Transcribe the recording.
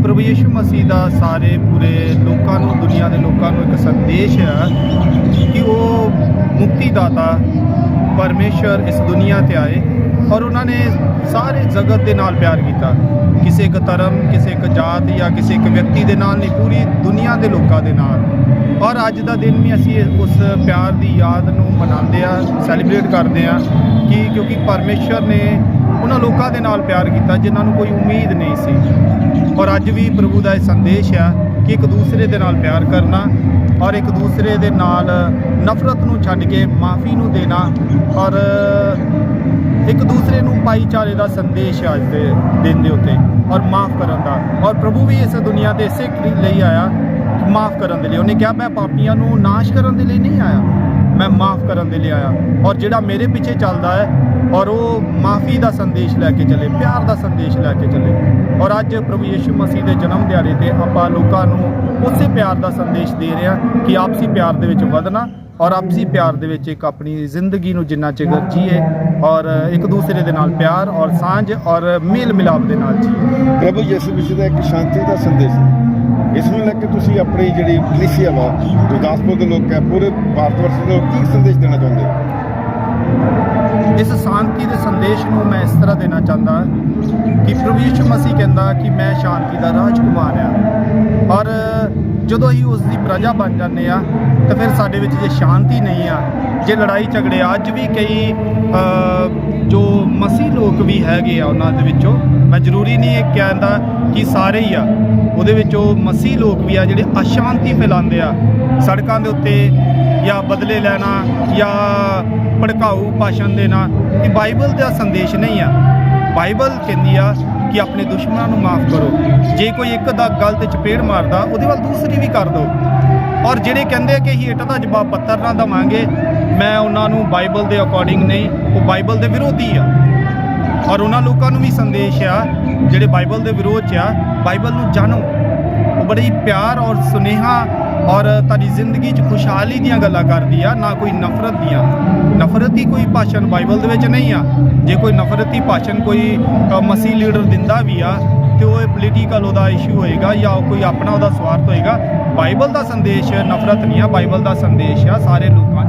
ਮਸੀਹ ਦਾ ਸਾਰੇ ਪੂਰੇ ਲੋਕਾਂ ਨੂੰ, ਦੁਨੀਆ ਦੇ ਲੋਕਾਂ ਨੂੰ ਇੱਕ ਸੰਦੇਸ਼ ਹੈ ਕਿ ਉਹ ਮੁਕਤੀ ਦਾਤਾ ਪਰਮੇਸ਼ਰ ਇਸ ਦੁਨੀਆ ਤੇ ਆਏ ਔਰ ਉਹਨਾਂ ਨੇ ਸਾਰੇ ਜਗਤ ਦੇ ਨਾਲ ਪਿਆਰ ਕੀਤਾ। ਕਿਸੇ ਇੱਕ ਧਰਮ, ਕਿਸੇ ਇੱਕ ਜਾਤ ਜਾਂ ਕਿਸੇ ਇੱਕ ਵਿਅਕਤੀ ਦੇ ਨਾਲ ਨਹੀਂ, ਪੂਰੀ ਦੁਨੀਆ ਦੇ ਲੋਕਾਂ ਦੇ ਨਾਲ। ਔਰ ਅੱਜ ਦਾ ਦਿਨ ਵੀ ਅਸੀਂ ਉਸ ਪਿਆਰ ਦੀ ਯਾਦ ਨੂੰ ਮਨਾਉਂਦੇ ਆ ਸੈਲੀਬ੍ਰੇਟ ਕਰਦੇ ਆ ਕਿ ਕਿਉਂਕਿ ਪਰਮੇਸ਼ਰ ਨੇ ਉਹਨਾਂ ਲੋਕਾਂ ਦੇ ਨਾਲ ਪਿਆਰ ਕੀਤਾ ਜਿਨ੍ਹਾਂ ਨੂੰ ਕੋਈ ਉਮੀਦ ਨਹੀਂ ਸੀ। ਔਰ ਅੱਜ ਵੀ ਪ੍ਰਭੂ ਦਾ ਇਹ ਸੰਦੇਸ਼ ਆ ਕਿ ਇੱਕ ਦੂਸਰੇ ਦੇ ਨਾਲ ਪਿਆਰ ਕਰਨਾ ਔਰ ਇੱਕ ਦੂਸਰੇ ਦੇ ਨਾਲ ਨਫ਼ਰਤ ਨੂੰ ਛੱਡ ਕੇ ਮਾਫੀ ਨੂੰ ਦੇਣਾ ਔਰ ਇੱਕ ਦੂਸਰੇ ਨੂੰ ਭਾਈਚਾਰੇ ਦਾ ਸੰਦੇਸ਼ ਆ ਅੱਜ ਦੇ ਦਿਨ ਦੇ ਉੱਤੇ ਔਰ ਮਾਫ ਕਰਨ ਦਾ ਔਰ ਪ੍ਰਭੂ ਵੀ ਇਸ ਦੁਨੀਆ ਦੇ ਇਸੇ ਲਈ ਆਇਆ ਮਾਫ ਕਰਨ ਦੇ ਲਈ। ਉਹਨੇ ਕਿਹਾ, ਮੈਂ ਪਾਪੀਆਂ ਨੂੰ ਨਾਸ਼ ਕਰਨ ਦੇ ਲਈ ਨਹੀਂ ਆਇਆ। ਮੈਂ ਮਾਫ ਕਰਨ ਦੇ ਲਈ ਆਇਆ। ਔਰ ਜਿਹੜਾ ਮੇਰੇ ਪਿੱਛੇ ਚੱਲਦਾ ਹੈ ਔਰ ਉਹ ਮਾਫੀ ਦਾ ਸੰਦੇਸ਼ ਲੈ ਕੇ ਚੱਲੇ, ਪਿਆਰ ਦਾ ਸੰਦੇਸ਼ ਲੈ ਕੇ ਚੱਲੇ। ਔਰ ਅੱਜ ਪ੍ਰਭੂ ਯੀਸ਼ੂ ਮਸੀਹ ਦੇ ਜਨਮ ਦਿਹਾੜੇ ਤੇ ਆਪਾਂ ਲੋਕਾਂ ਨੂੰ ਉਸੇ ਪਿਆਰ ਦਾ ਸੰਦੇਸ਼ ਦੇ ਰਹੇ ਹਾਂ ਕਿ ਆਪਸੀ ਪਿਆਰ ਦੇ ਵਿੱਚ ਵਧਣਾ ਔਰ ਆਪਸੀ ਪਿਆਰ ਦੇ ਵਿੱਚ ਇੱਕ ਆਪਣੀ ਜ਼ਿੰਦਗੀ ਨੂੰ ਜਿੰਨਾ ਚਿਰ ਜੀਏ ਔਰ ਇੱਕ ਦੂਸਰੇ ਦੇ ਨਾਲ ਪਿਆਰ ਔਰ ਸਾਂਝ ਔਰ ਮੇਲ ਮਿਲਾਪ ਦੇ ਨਾਲ ਜੀਏ। ਪ੍ਰਭੂ ਯਿਸੂ ਮਸੀਹ ਦਾ ਇੱਕ ਸ਼ਾਂਤੀ ਦਾ ਸੰਦੇਸ਼ ਹੈ। ਇਸ ਨੂੰ ਲੈ ਕੇ ਤੁਸੀਂ ਆਪਣੀ ਜਿਹੜੀ ਕਲੀਸਿਆ ਵਾ, ਗੁਰਦਾਸਪੁਰ ਦੇ ਲੋਕ ਹੈ, ਪੂਰੇ ਭਾਰਤ ਵਰਸ਼ ਦੇ ਲੋਕ ਕੀ ਸੰਦੇਸ਼ ਦੇਣਾ ਚਾਹੁੰਦੇ ਹੋ? ਸੰਦੇਸ਼ ਨੂੰ ਮੈਂ ਇਸ ਤਰ੍ਹਾਂ ਦੇਣਾ ਚਾਹੁੰਦਾ ਕਿ ਪ੍ਰਭੂ ਯਿਸੂ ਮਸੀਹ ਕਹਿੰਦਾ ਕਿ ਮੈਂ ਸ਼ਾਂਤੀ ਦਾ ਰਾਜਕੁਮਾਰ ਆ ਔਰ ਜਦੋਂ ਅਸੀਂ ਉਸ ਦੀ ਪ੍ਰਜਾ ਬਣ ਜਾਂਦੇ ਆ ਤਾਂ ਫਿਰ ਸਾਡੇ ਵਿੱਚ ਜੇ ਸ਼ਾਂਤੀ ਨਹੀਂ ਆ ਜੇ ਲੜਾਈ ਝਗੜੇ ਆ, ਅੱਜ ਵੀ ਕਈ ਜੋ ਮਸੀਹ ਲੋਕ ਵੀ ਹੈਗੇ ਆ ਉਹਨਾਂ ਦੇ ਵਿੱਚੋਂ ਮੈਂ ਜ਼ਰੂਰੀ ਨਹੀਂ ਇਹ ਕਹਿੰਦਾ ਕਿ ਸਾਰੇ ਹੀ ਆ ਉਹਦੇ ਵਿੱਚੋਂ ਮਸੀਹ ਲੋਕ ਵੀ ਆ ਜਿਹੜੇ ਅਸ਼ਾਂਤੀ ਫੈਲਾਉਂਦੇ ਆ ਸੜਕਾਂ ਦੇ ਉੱਤੇ ਜਾਂ ਬਦਲੇ ਲੈਣਾ ਜਾਂ ਭੜਕਾਊ ਭਾਸ਼ਣ ਦੇਣਾ ਇਹ ਬਾਈਬਲ ਦਾ ਸੰਦੇਸ਼ ਨਹੀਂ ਆ। ਬਾਈਬਲ ਕਹਿੰਦੀ ਆ ਕਿ ਆਪਣੇ ਦੁਸ਼ਮਣਾਂ ਨੂੰ ਮਾਫ ਕਰੋ। ਜੇ ਕੋਈ ਇੱਕ ਦਾ ਗਲ ਤੇ ਚਪੇੜ ਮਾਰਦਾ, ਉਹਦੇ ਵੱਲ ਦੂਸਰੀ ਵੀ ਕਰ ਦਿਓ। ਔਰ ਜਿਹੜੇ ਕਹਿੰਦੇ ਆ ਕਿ ਅਸੀਂ ਇੱਟ ਦਾ ਜਵਾਬ ਪੱਤਰ ਨਾਲ ਦਵਾਂਗੇ, ਮੈਂ ਉਹਨਾਂ ਨੂੰ ਬਾਈਬਲ ਦੇ ਅਕੋਰਡਿੰਗ ਨਹੀਂ, ਉਹ ਬਾਈਬਲ ਦੇ ਵਿਰੋਧੀ ਆ। ਔਰ ਉਹਨਾਂ ਲੋਕਾਂ ਨੂੰ ਵੀ ਸੰਦੇਸ਼ ਆ, ਜਿਹੜੇ ਬਾਈਬਲ ਦੇ ਵਿਰੋਧ 'ਚ ਆ, ਬਾਈਬਲ ਨੂੰ ਜਾਣੋ। ਉਹ ਬੜੀ ਪਿਆਰ ਔਰ ਸੁਨੇਹਾ ਔਰ ਤੁਹਾਡੀ ਜ਼ਿੰਦਗੀ 'ਚ ਖੁਸ਼ਹਾਲੀ ਦੀਆਂ ਗੱਲਾਂ ਕਰਦੀ ਆ, ਨਾ ਕੋਈ ਨਫ਼ਰਤ ਦੀਆਂ। ਨਫ਼ਰਤ ਨਫ਼ਰਤੀ ਕੋਈ ਭਾਸ਼ਣ ਬਾਈਬਲ ਦੇ ਵਿੱਚ ਨਹੀਂ ਆ। ਜੇ ਕੋਈ ਨਫ਼ਰਤੀ ਭਾਸ਼ਣ ਕੋਈ ਮਸੀਹ ਲੀਡਰ ਦਿੰਦਾ ਵੀ ਆ ਤੇ ਉਹ ਪੋਲੀਟੀਕਲ ਉਹਦਾ ਇਸ਼ੂ ਹੋਏਗਾ ਜਾਂ ਉਹ ਕੋਈ ਆਪਣਾ ਉਹਦਾ ਸਵਾਰਥ ਹੋਏਗਾ। ਬਾਈਬਲ ਦਾ ਸੰਦੇਸ਼ ਨਫ਼ਰਤ ਨਹੀਂ ਆ ਬਾਈਬਲ ਦਾ ਸੰਦੇਸ਼ ਆ, ਸਾਰੇ ਲੋਕਾਂ